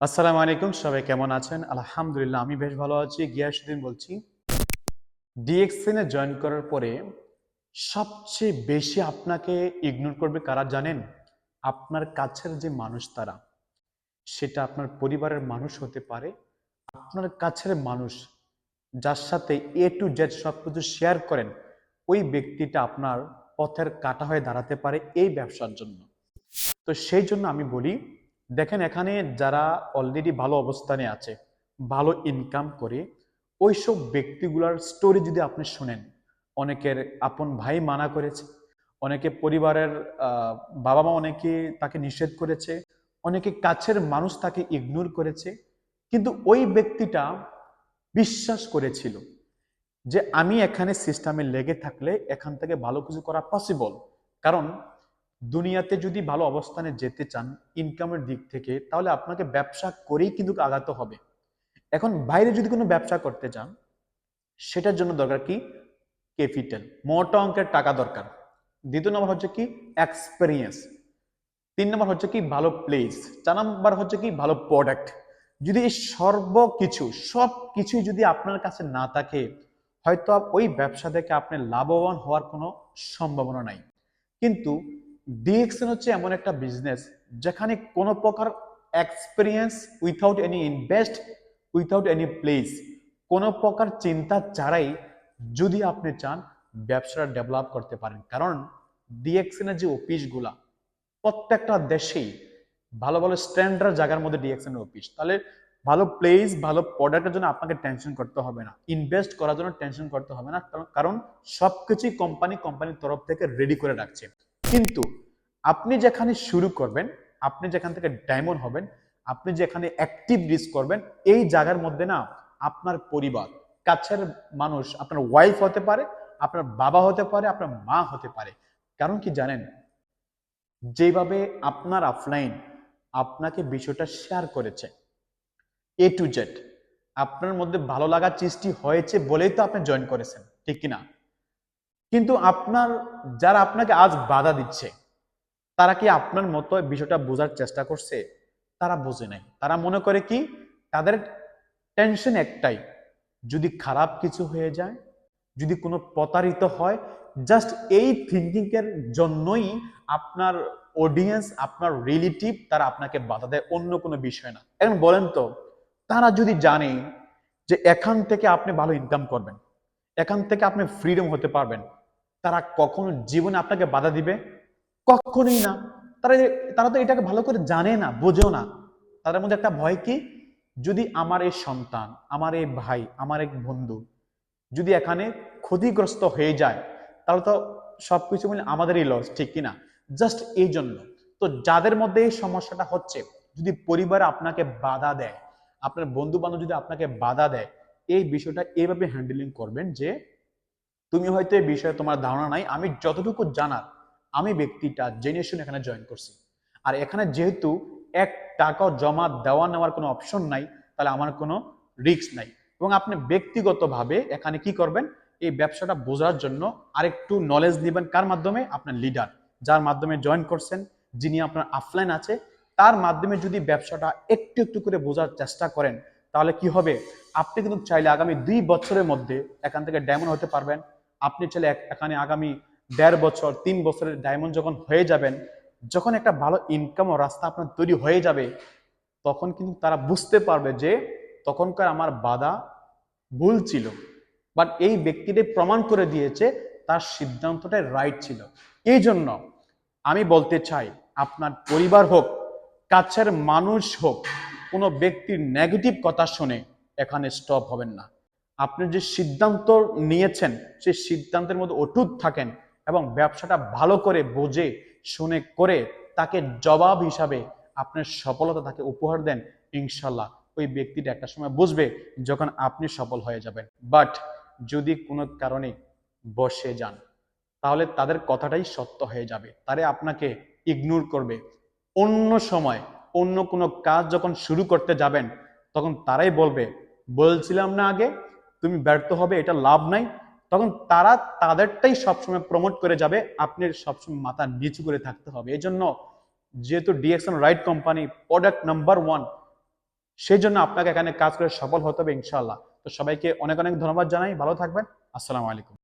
আসসালামু আলাইকুম, সবাই কেমন আছেন? আলহামদুলিল্লাহ, আমি বেশ ভালো আছি। গিয়াসুদ্দিন বলছি ডিএক্সএনে জয়েন করার পরে সবচেয়ে বেশি আপনাকে ইগনোর করবে কারা জানেন? আপনার কাছের যে মানুষ তারা, সেটা আপনার পরিবারের মানুষ হতে পারে, আপনার কাছের মানুষ যার সাথে এ টু জেড সব কিছু শেয়ার করেন, ওই ব্যক্তিটা আপনার পথের কাটা হয়ে দাঁড়াতে পারে এই ব্যবসার জন্য। তো সেই জন্য আমি বলি দেখেন এখানে যারা অলরেডি ভালো অবস্থানে আছে, ভালো ইনকাম করে, ওইসব ব্যক্তিগুলার স্টোরি যদি আপনি শুনেন, অনেকের আপন ভাই মানা করেছে, অনেকে পরিবারের বাবা মা অনেকে তাকে নিষেধ করেছে, অনেকে কাছের মানুষ তাকে ইগনোর করেছে, কিন্তু ওই ব্যক্তিটা বিশ্বাস করেছিল যে আমি এখানে সিস্টেমে লেগে থাকলে এখান থেকে ভালো কিছু করা পসিবল কারণ দুনিয়াতে যদি ভালো অবস্থানে যেতে চান ইনকামের দিক থেকে, তাহলে আপনাকে ব্যবসা করেই কিন্তু আগাতে হবে। এখন বাইরে যদি কোনো ব্যবসা করতে চান সেটার জন্য দরকার কি? ক্যাপিটাল মোটা অঙ্কের টাকা দরকার। দ্বিতীয় নম্বর হচ্ছে কি? এক্সপেরিয়েন্স তিন নম্বর হচ্ছে কি? ভালো প্লেস চার নম্বর হচ্ছে কি? ভালো প্রোডাক্ট যদি এই সর্বকিছু সব কিছুই যদি আপনার কাছে না থাকে, হয়তো ওই ব্যবসা থেকে আপনি লাভবান হওয়ার কোনো সম্ভাবনা নাই। কিন্তু ডিএক্সএন হচ্ছে এমন একটা বিজনেস যেখানে কোনো প্রকার experience without any invest without any place কোনো প্রকার চিন্তা ছাড়াই যদি আপনি চান ব্যবসাটা ডেভেলপ করতে পারেন। কারণ ডিএক্সএন এর যে অফিসগুলা প্রত্যেকটা দেশেই ভালো ভালো স্ট্যান্ডার্ড জায়গার মধ্যে ডিএক্সএন এর অফিস তাহলে ভালো প্লেস ভালো প্রোডাক্টের জন্য আপনাকে টেনশন করতে হবে না। ইনভেস্ট করার জন্য টেনশন করতে হবে না। কারণ সবকিছুই কোম্পানি কোম্পানির তরফ থেকে রেডি করে রাখছে। কিন্তু আপনি যেখানে শুরু করবেন, আপনি যেখান থেকে ডায়মন্ড হবেন, আপনি যেখানে অ্যাক্টিভ রিস্ক করবেন, এই জায়গার মধ্যে না আপনার পরিবার, কাছের মানুষ, আপনার ওয়াইফ হতে পারে, আপনার বাবা হতে পারে, আপনার মা হতে পারে। কারণ কি জানেন? যেভাবে আপনার অফলাইন আপনাকে বিষয়টা শেয়ার করেছে এ টু জেড আপনার মধ্যে ভালো লাগার সৃষ্টি হয়েছে বলেই তো আপনি জয়েন করেছেন, ঠিক কিনা? কিন্তু আপনার, যারা আপনাকে আজ বাধা দিচ্ছে, তারা কি আপনার মতো বিষয়টা বোঝার চেষ্টা করছে? তারা বোঝে নাই। তারা মনে করে কি, তাদের টেনশন একটাই, যদি খারাপ কিছু হয়ে যায়, যদি কোনো প্রতারিত হয় জাস্ট এই থিঙ্কিং এর জন্যই আপনার অডিয়েন্স আপনার রিলেটিভ তারা আপনাকে বাধা দেয়, অন্য কোনো বিষয় না। এখন বলেন তো, তারা যদি জানে যে এখান থেকে আপনি ভালো ইনকাম করবেন, এখান থেকে আপনি ফ্রিডম হতে পারবেন তারা কখনো জীবনে আপনাকে বাধা দিবে? কখনোই না। তারা তারা তো এটাকে ভালো করে জানে না, বোঝেও না। তাদের মধ্যে একটা ভয় কি? যদি আমার এই সন্তান, আমার এই ভাই, আমার এক বন্ধু যদি এখানে ক্ষতিগ্রস্ত হয়ে যায়, তাহলে তো সবকিছু মিলে আমাদেরই লস ঠিক কিনা? জাস্ট এই জন্য। তো যাদের মধ্যে এই সমস্যাটা হচ্ছে, যদি পরিবার আপনাকে বাধা দেয়, আপনার বন্ধু বান্ধব যদি আপনাকে বাধা দেয়, এই বিষয়টা এইভাবে হ্যান্ডেলিং করবেন যে তুমি হয়তো এই বিষয়ে তোমার ধারণা নাই। আমি যতটুকু জানার, আমি ব্যক্তিটা জেনে শুনে এখানে জয়েন করছি। আর এখানে যেহেতু এক টাকাও জমা দেওয়া নেওয়ার কোনো অপশন নাই, তাহলে আমার কোনো রিস্ক নাই। এবং আপনি ব্যক্তিগতভাবে এখানে কি করবেন? এই ব্যবসাটা বোঝার জন্য আরেকটু নলেজ নেবেন কার মাধ্যমে? আপনার লিডার যার মাধ্যমে জয়েন করছেন, যিনি আপনার আফলাইন আছে। তার মাধ্যমে যদি ব্যবসাটা একটু একটু করে বোঝার চেষ্টা করেন, তাহলে কি হবে? আপনি কিন্তু চাইলে আগামী দুই বছরের মধ্যে এখান থেকে ডায়মন্ড হতে পারবেন। আপনি এক- এখানে আগামী দেড় বছর, তিন বছরের ডায়মন্ড যখন হয়ে যাবেন, যখন একটা ভালো ইনকাম ও রাস্তা আপনার তৈরি হয়ে যাবে, তখন কিন্তু তারা বুঝতে পারবে যে তখনকার আমার বাধা ভুল ছিল। বাট এই ব্যক্তিটি প্রমাণ করে দিয়েছে তার সিদ্ধান্তটাই রাইট ছিল। এই জন্য আমি বলতে চাই, আপনার পরিবার হোক, কাছের মানুষ হোক, কোনো ব্যক্তির নেগেটিভ কথা শুনে এখানে স্টপ হবেন না। আপনি যে সিদ্ধান্ত নিয়েছেন, সেই সিদ্ধান্তের মধ্যে অটুট থাকেন এবং ব্যবসাটা ভালো করে বোঝে, শুনে করে তাকে জবাব হিসাবে আপনার সফলতা তাকে উপহার দেন, ইনশাল্লাহ। ওই ব্যক্তিটা একটা সময় বুঝবে যখন আপনি সফল হয়ে যাবেন। বাট যদি কোনো কারণে বসে যান, তাহলে তাদের কথাটাই সত্য হয়ে যাবে। তারে আপনাকে ইগনোর করবে। অন্য সময় অন্য কোনো কাজ যখন শুরু করতে যাবেন, তখন তারাই বলবে, বলছিলাম না আগে তুমি ব্যর্থ হবে, এটা লাভ নাই। তখন তারা তাদেরটাই সবসময় প্রমোট করে যাবে, আপনি সবসময় মাথা নিচু করে থাকতে হবে। এই জন্য যেহেতু DXN right company product number one সেই জন্য আপনাকে এখানে কাজ করে সফল হতে হবে ইনশাল্লাহ তো সবাইকে অনেক অনেক ধন্যবাদ জানাই। ভালো থাকবেন। আসসালামু আলাইকুম।